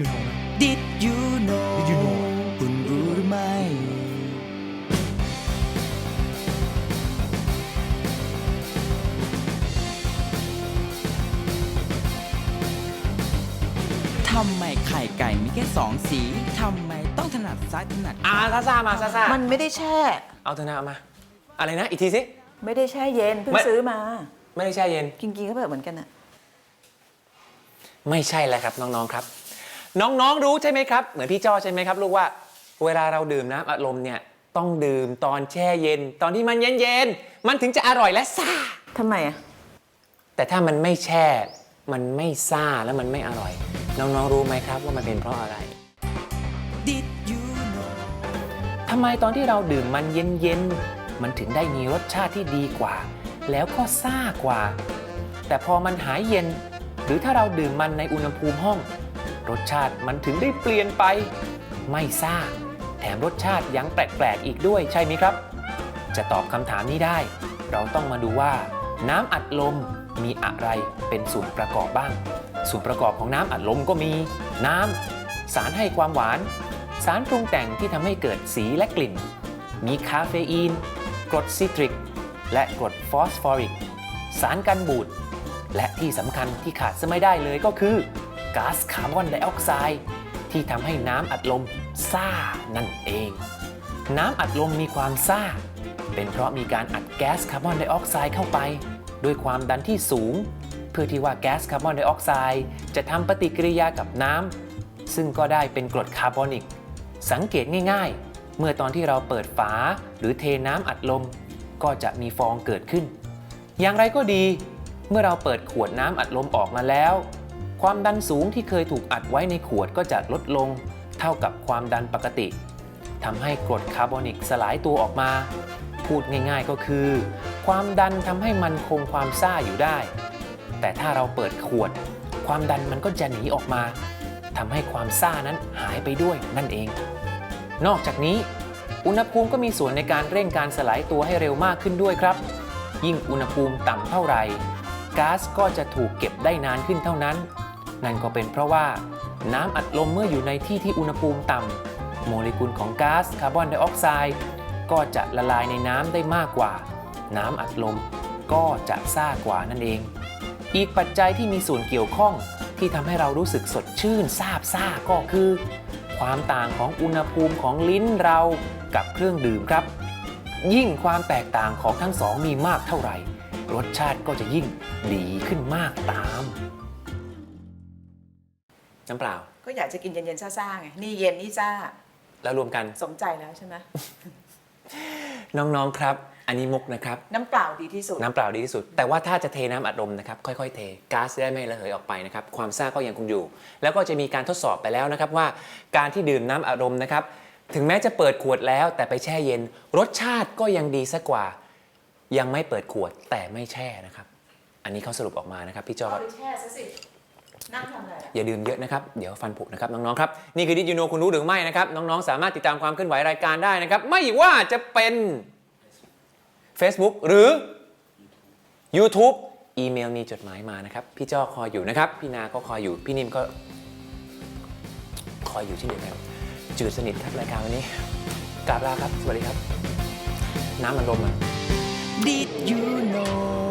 you know นะ Did you know Did you know คุณรู้หรือไม่ ทำไมไข่ไก่มีแค่สองสี ทำไมต้องถนัดซ้ายถนัดขอ่าวาซาซามาซาซามันไม่ได้แช่ เอาเถอะนะเอามา อะไรนะ อีกทีสิ ไม่ได้แช่เย็นเพิ่งไม่ ซื้อมา ไม่ได้แช่เย็น กินกินก็แบบเหมือนกันอะไม่ใช่แล้วครับน้อง ๆ ครับ น้องๆรู้ใช่ไหมครับ เหมือนพี่จ้อใช่ไหมครับ ลูกว่า เวลาเราดื่มน้ำอัดลมเนี่ยต้องดื่มตอนแช่เย็น ตอนที่มันเย็นๆมันถึงจะอร่อยและซ่าทำไมอะแต่ถ้ามันไม่แช่ มันไม่ซ่าแล้วมันไม่อร่อย น้องๆรู้ไหมครับว่ามันเป็นเพราะอะไร Did you know ทำไมตอนที่เราดื่มมันเย็นๆ มันถึงได้มีรสชาติที่ดีกว่า แล้วก็ซ่ากว่า แต่พอมันหายเย็น หรือถ้าเราดื่มมันในอุณหภูมิห้อง รสชาติมันถึงได้เปลี่ยนไป ไม่ซ่า แถมรสชาติยังแปลกๆอีกด้วยใช่ไหมครับ จะตอบคำถามนี้ได้ เราต้องมาดูว่าน้ำอัดลมมีอะไรเป็นส่วนประกอบบ้าง ส่วนประกอบของน้ำอัดลมก็มี น้ำ สารให้ความหวาน สารปรุงแต่งที่ทำให้เกิดสีและกลิ่น มีคาเฟอีน กรดซิตริก และกรดฟอสฟอริก สารกันบูด และที่สำคัญที่ขาดจะไม่ได้เลยก็คือ ก๊าซคาร์บอนไดออกไซด์ที่ทำให้น้ำอัดลมซ่านั่นเอง น้ำอัดลมมีความซ่า เป็นเพราะมีการอัดแก๊สคาร์บอนไดออกไซด์เข้าไป ด้วยความดันที่สูง เพื่อที่ว่าแก๊สคาร์บอนไดออกไซด์จะทำปฏิกิริยากับน้ำซึ่งก็ได้เป็นกรดคาร์บอนิก สังเกตง่ายๆ เมื่อตอนที่เราเปิดฝาหรือเทน้ำอัดลม ก็จะมีฟองเกิดขึ้น อย่างไรก็ดี เมื่อเราเปิดขวดน้ำอัดลมออกมาแล้ว ความดันสูงที่เคยถูกอัดไว้ในขวดก็จะลดลง เท่ากับความดันปกติทำให้กรดคาร์บอนิกสลายตัวออกมา พูดง่ายๆก็คือ ความดันทำให้มันคงความซ่าอยู่ได้ แต่ถ้าเราเปิดขวด ความดันมันก็จะหนีออกมาทำให้ความซ่านั้นหายไปด้วยนั่นเอง นอกจากนี้ อุณหภูมิก็มีส่วนในการเร่งการสลายตัวให้เร็วมากขึ้นด้วยครับ ยิ่งอุณหภูมิต่ำเท่าไหร่ก๊าซก็จะถูกเก็บได้นานขึ้นเท่านั้น นั่นก็เป็นเพราะว่าน้ำอัดลมเมื่ออยู่ในที่ที่อุณหภูมิต่ำโมเลกุลของก๊าซคาร์บอนไดออกไซด์ก็จะละลายในน้ำได้มากกว่า น้ำอัดลมก็จะซ่ากว่านั่นเอง อีกปัจจัยที่มีส่วนเกี่ยวข้องที่ทำให้เรารู้สึกสดชื่นซาบซ่าก็คือ ความต่างของอุณหภูมิของลิ้นเรากับเครื่องดื่มครับ ยิ่งความแตกต่างของทั้งสองมีมากเท่าไหร่ รสชาติก็จะยิ่งดีขึ้นมากตาม น้ำเปล่า ก็อยากจะกินเย็นๆซ่าๆไงนี่เย็นนี่ซ่าแล้วรวมกันสมใจแล้วใช่ไหมน้องๆครับ อันนี้มุกนะครับ น้ำเปล่าดีที่สุด น้ำเปล่าดีที่สุด แต่ว่าถ้าจะเทน้ำอัดลมนะครับ ค่อยๆ เทก๊าซจะได้ไม่ระเหยออกไปนะครับ ความซ่าก็ยังคงอยู่ แล้วก็จะมีการทดสอบไปแล้วนะครับว่า การที่ดื่มน้ำอัดลมนะครับ ถึงแม้จะเปิดขวดแล้ว แต่ไปแช่เย็น รสชาติก็ยังดีซะกว่า ยังไม่เปิดขวดแต่ไม่แช่นะครับ อันนี้เขาสรุปออกมานะครับพี่จอเอาไปแช่ซะสิ นั่งทำอะไรอะอย่าดื่มเยอะนะครับ เดี๋ยวฟันผุนะครับน้องๆครับ นี่คือดิจิโนคุณรู้หรือไม่นะครับ น้องๆ สามารถติดตามความเคลื่อนไหวรายการได้นะครับ ไม่ว่าจะเป็น Facebook หรือ YouTube อีเมลมีจดหมายมานะครับ พี่จ้อคอยอยู่นะครับ พี่นาก็คอยอยู่ พี่นิ่มก็ คอยอยู่ที่เดียวกันจืดสนิทครับรายการวันนี้กราบลาครับ สวัสดีครับ น้ำมันลมอะ Did you know